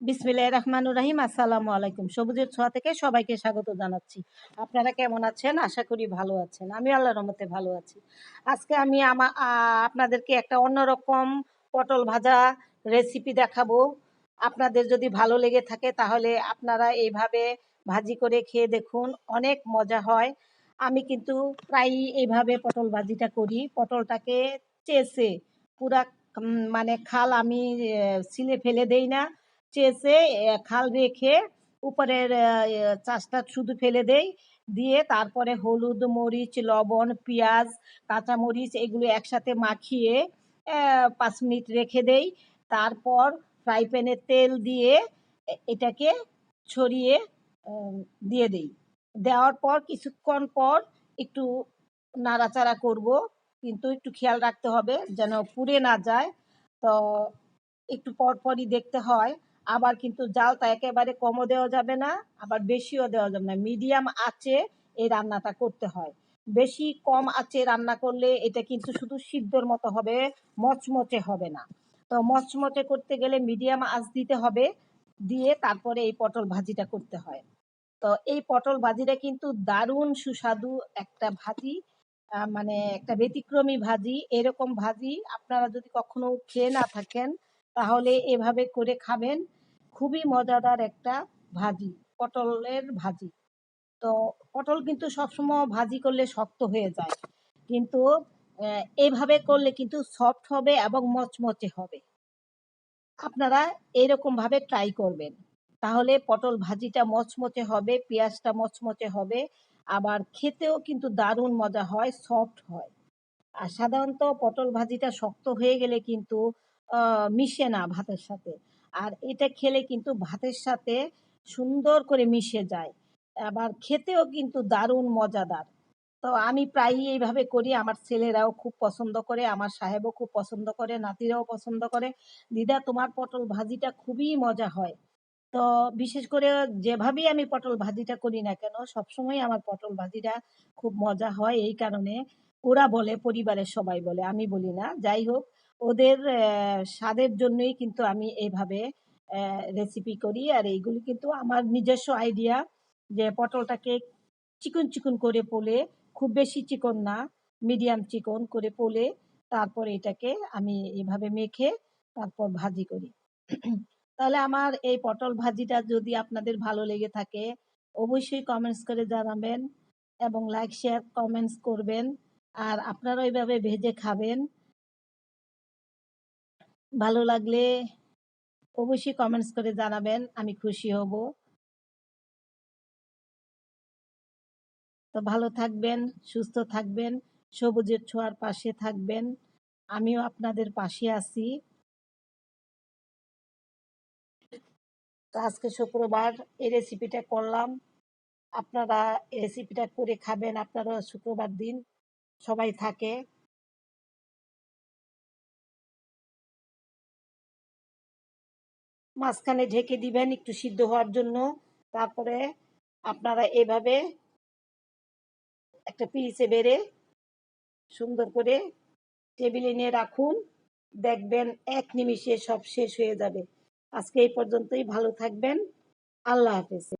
বিসমিল্লাহ রহমানুর রহিম, আসসালামু আলাইকুম। সবুজের ছোঁয়া থেকে সবাইকে স্বাগত জানাচ্ছি। আপনারা কেমন আছেন? আশা করি ভালো আছেন। আমি আল্লাহর রহমতে ভালো আছি। আজকে আমি আমা আপনাদেরকে একটা অন্যরকম পটল ভাজা রেসিপি দেখাবো। আপনাদের যদি ভালো লেগে থাকে তাহলে আপনারা এইভাবে ভাজি করে খেয়ে দেখুন, অনেক মজা হয়। আমি কিন্তু প্রায়ই এইভাবে পটল ভাজিটা করি। পটলটাকে চেষে পুরা মানে খাল আমি ছিলে ফেলে দেই না। চেষে খাল রেখে উপরের চাষটা শুধু ফেলে দেই। দিয়ে তারপরে হলুদ মরিচ, লবণ, পেঁয়াজ, কাঁচামরিচ এগুলো একসাথে মাখিয়ে পাঁচ মিনিট রেখে দেই। তারপর ফ্রাই প্যানে তেল দিয়ে এটাকে ছড়িয়ে দিয়ে দেই। দেওয়ার পর কিছুক্ষণ পর একটু নাড়াচাড়া করব, কিন্তু একটু খেয়াল রাখতে হবে যেন পুড়ে না যায়। তো একটু পরপরই দেখতে হয়। আবার কিন্তু জালটা একেবারে কমও দেওয়া যাবে না, আবার বেশিও দেওয়া যাবে না। মিডিয়াম আঁচে এই রান্নাটা করতে হয়। বেশি কম আঁচে রান্না করলে এটা কিন্তু শুধু সিদ্ধর মতো হবে, মচমচে হবে না। তো মচমচে করতে গেলে মিডিয়াম আঁচ দিতে হবে, দিয়ে তারপরে এই পটল ভাজিটা করতে হয়। তো এই পটল ভাজিটা কিন্তু দারুণ সুস্বাদু একটা ভাজি মানে একটা ব্যতিক্রমী ভাজি, এরকম ভাজি আপনারা যদি কখনো খেয়ে না থাকেন, তাহলে এভাবে করে খাবেন। খুবই মজাদার একটা ভাজি, পটলের ভাজি। তো পটল কিন্তু সবসময় ভাজি করলে শক্ত হয়ে যায়। কিন্তু এইভাবে করলে কিন্তু সফট হবে এবং মচমচে হবে। আপনারা এরকম ভাবে ট্রাই করবেন। তাহলে পটল ভাজিটা মচমচে হবে, পেঁয়াজটা মচমচে হবে। আবার খেতেও কিন্তু দারুণ মজা হয় সফট হয়। আর সাধারণত পটল ভাজিটা শক্ত হয়ে গেলে কিন্তু মিশে না ভাতের সাথে। আর এটা খেলে কিন্তু ভাতের সাথে সুন্দর করে মিশে যায়। আবার খেতেও কিন্তু দারুণ মজাদার। তো আমি প্রায়ই এইভাবে করি, আমার ছেলেরাও খুব পছন্দ করে, আমার সাহেবও খুব পছন্দ করে, নাতিরাও পছন্দ করে। দিদা, তোমার পটল ভাজিটা খুবই মজা হয়। তো বিশেষ করে যেভাবেই আমি পটল ভাজিটা করি না কেন, সবসময় আমার পটল ভাজিটা খুব মজা হয়। এই কারণে ওরা বলে, পরিবারের সবাই বলে, আমি বলি না। যাই হোক ওদের স্বাদের জন্যই কিন্তু আমি এইভাবে রেসিপি করি। আর এইগুলি কিন্তু আমার নিজস্ব আইডিয়া যে পটলটাকে চিকন চিকন করে পোলে, খুব বেশি চিকন না মিডিয়াম চিকন করে পোলে, তারপর এটাকে আমি এভাবে মেখে তারপর ভাজি করি। তাহলে আমার এই পটল ভাজিটা যদি আপনাদের ভালো লেগে থাকে, অবশ্যই কমেন্টস করে জানাবেন এবং লাইক শেয়ার কমেন্টস করবেন। আর আপনারা ওইভাবে ভেজে খাবেন। ভালো লাগলে অবশ্যই কমেন্টস করে জানাবেন, আমি খুশি হব। তো ভালো থাকবেন, সুস্থ থাকবেন, সবুজের ছোঁয়ার পাশে থাকবেন, আমিও আপনাদের পাশে আছি। তো আজকে শুক্রবার এই রেসিপিটা করলাম। আপনারা রেসিপিটা করে খাবেন আপনারা শুক্রবার দিন সবাই থাকে। মাঝখানে ঢেকে দিবেন একটু সিদ্ধ হওয়ার জন্য। তারপরে আপনারা এভাবে একটা পিরিচে বেড়ে সুন্দর করে টেবিলে নিয়ে রাখুন। দেখবেন এক নিমিষে সব শেষ হয়ে যাবে। আজকে এই পর্যন্তই। ভালো থাকবেন। আল্লাহ হাফেজ।